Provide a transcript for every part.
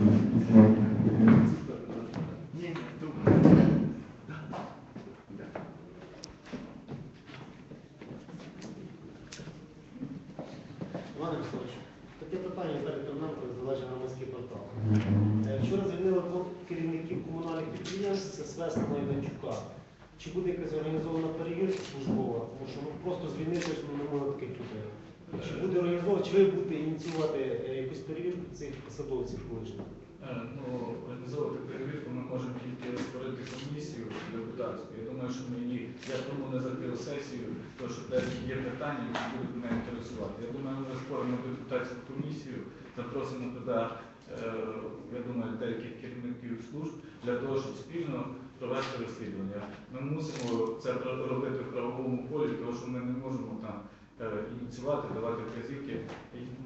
Іван Ярославович, таке питання Віталій Терненко залежить громадський портал. Е, Вчора звільнили керівників комунальних підприємств, це Свесна Майданчука. Чи буде якась організована перевірка службова? Тому що ну, просто звільнити ж ну, не можна таких людей. Чи буде організована, чи ви будете ініціювати е, якусь перевірку цих посадовців колишніх? Е, Ну, організовувати перевірку ми можемо тільки створити комісію депутатську. Я думаю, що ми її, я тому не закрив сесію, тому що десь є питання, які будуть мене інтересувати. Я думаю, ми створимо депутатську комісію, запросимо туди, е, я думаю, деяких керівників служб для того, щоб спільно провести розслідування. Ми мусимо це робити в правовому полі, тому що ми не можемо там е, ініціювати, давати вказівки.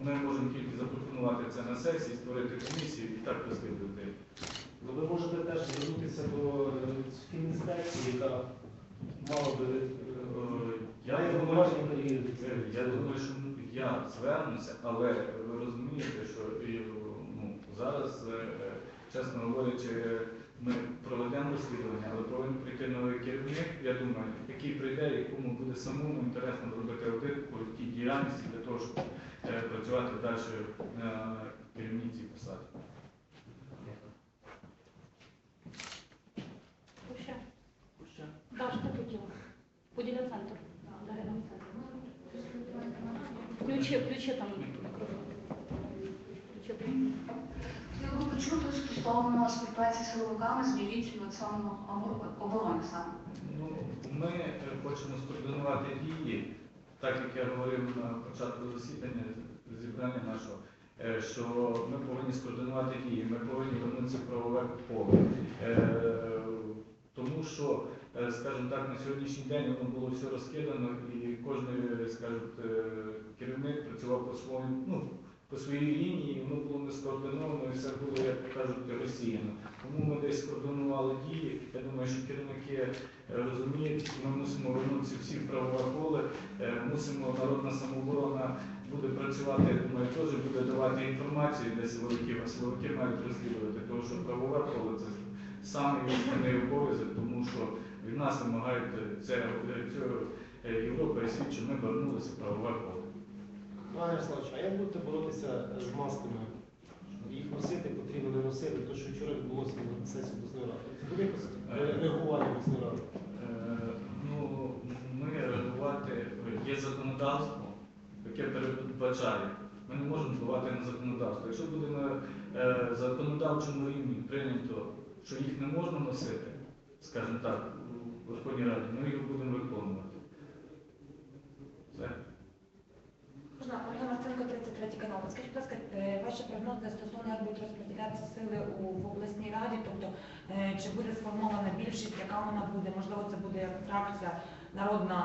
Ми можемо тільки запропонувати це на сесії, створити комісію і так розслідувати. Ну, ви можете теж звернутися до е, інспекції, яка мала би е, Я думаю, перевірити це. Е, Я думаю, що я звернуся, але ви розумієте, що ну, зараз, чесно говорячи, ми проведемо розслідування, але повинен прийти новий керівник. Я думаю, який прийде, якому буде самому інтересно зробити аудит по тій діяльності для того, щоб е, працювати далі на керівній цій посаді. Поділя центр. Дарина центр. Включи, включи там мікрофон. Включи. Хотіла би почути стосовно співпраці з силовиками з міліцією саме оборони саме. Ну, ми е, хочемо скоординувати дії, так як я говорив на початку засідання зібрання нашого, е, що ми повинні скоординувати дії, ми повинні вернутися в правове поле. Е, Тому що, е, скажімо так, на сьогоднішній день воно було все розкидано і кожен, керівник працював по своєму, ну, по своїй лінії, воно було не скоординовано і все було, як кажуть, розсіяно. Тому ми десь скоординували дії. Я думаю, що керівники е, розуміють, ми мусимо вернутися всі в правове поле, е, мусимо народна самооборона буде працювати, я думаю, теж буде давати інформацію для силовиків, а силовики мають розслідувати, тому що правове поле це саме обов'язок, тому що від нас вимагають е, це, е, Європа і світ, щоб ми вернулися в правове поле. Іван Ярославович, а як будете боротися з масками? Їх носити потрібно не носити, то що вчора відбулося на сесії обласної ради. Це буде якось ре- реагування обласної ради? Е, Ну, ми реагувати, є законодавство, яке передбачає. Ми не можемо впливати на законодавство. Якщо буде на е, законодавчому рівні прийнято, що їх не можна носити, скажімо так, у Верховній Раді, ми їх будемо виконувати. Все. Можна, Ольга Марценко, 33 канал. Скажіть, будь ласка, е, ваші прогнози стосовно як будуть розподілятися сили в обласній раді, тобто е, чи буде сформована більшість, яка вона буде? Можливо, це буде як фракція народна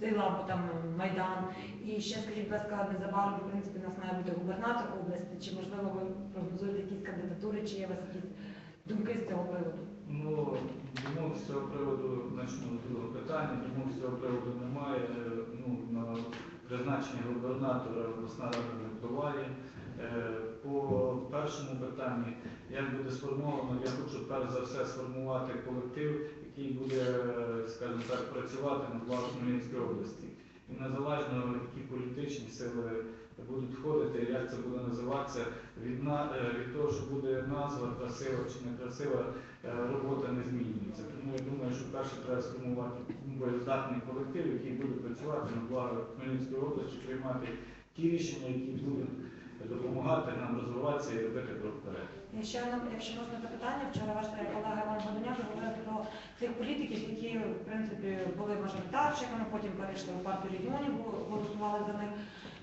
сила або там Майдан. І ще скажіть, будь ласка, незабаром, в принципі, у нас має бути губернатор області. Чи можливо ви прогнозуєте якісь кандидатури, чи є у вас якісь думки з цього приводу? Ну, думок з цього приводу, почну з другого питання, думок з цього приводу немає. На призначення губернатора обласна рада не впливає. Е, По першому питанні, як буде сформовано, я хочу перш за все сформувати колектив, який буде, е, скажімо так, працювати на благо Хмельницької області. І незалежно, які політичні сили будуть входити, як це буде називатися, від, на- е, від того, що буде назва красива чи некрасива, робота не змінюється. Перше треба сформувати боєздатний колектив, який буде працювати на благо Хмельницької області, приймати ті рішення, які будуть допомагати нам розвиватися і робити крок вперед. Ще одне, якщо можна запитання, вчора ваш колега Іван Годуняк говорив про тих політиків, які в принципі були мажоритарщиками, потім перейшли в партію регіонів, голосували за них.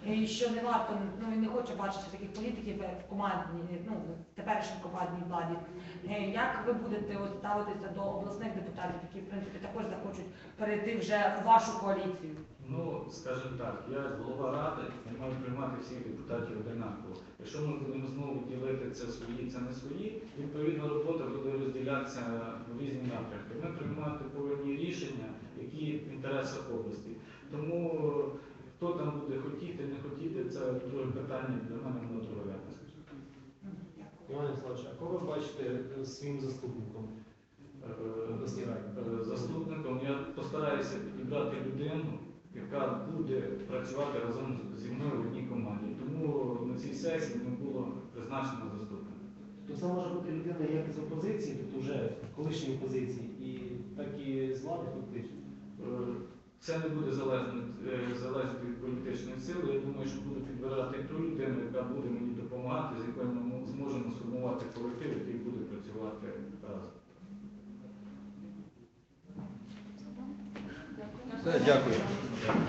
І що не варто, ну і не хочу бачити таких політиків в командній, ну в теперішній командній владі. Е, Як ви будете ставитися до обласних депутатів, які в принципі також захочуть перейти вже в вашу коаліцію? Ну, скажімо так, я голова ради, я маю приймати всіх депутатів одинаково. Якщо ми будемо знову ділити це свої, це не свої, відповідно робота буде розділятися в різні напрямки. Ми приймати повинні рішення, які в інтересах області. Тому хто там буде хотіти, не хотіти, це друге питання для мене воно другорядне. Мгм, Дякую. Іван а кого ви бачите е, своїм заступником? Е, е, Заступником я постараюся підібрати людину, яка буде працювати разом зі мною в одній команді. Тому на цій сесії не було призначено заступника. То це може бути людина як з опозиції, тобто вже в колишній опозиції, і так і з влади фактично. Е, Це не буде залежно, е, залежати від політичної сили. Я думаю, що буду підбирати ту людину, яка буде мені допомагати, з якою ми зможемо сформувати колектив, який буде працювати разом. Дякую. Дякую.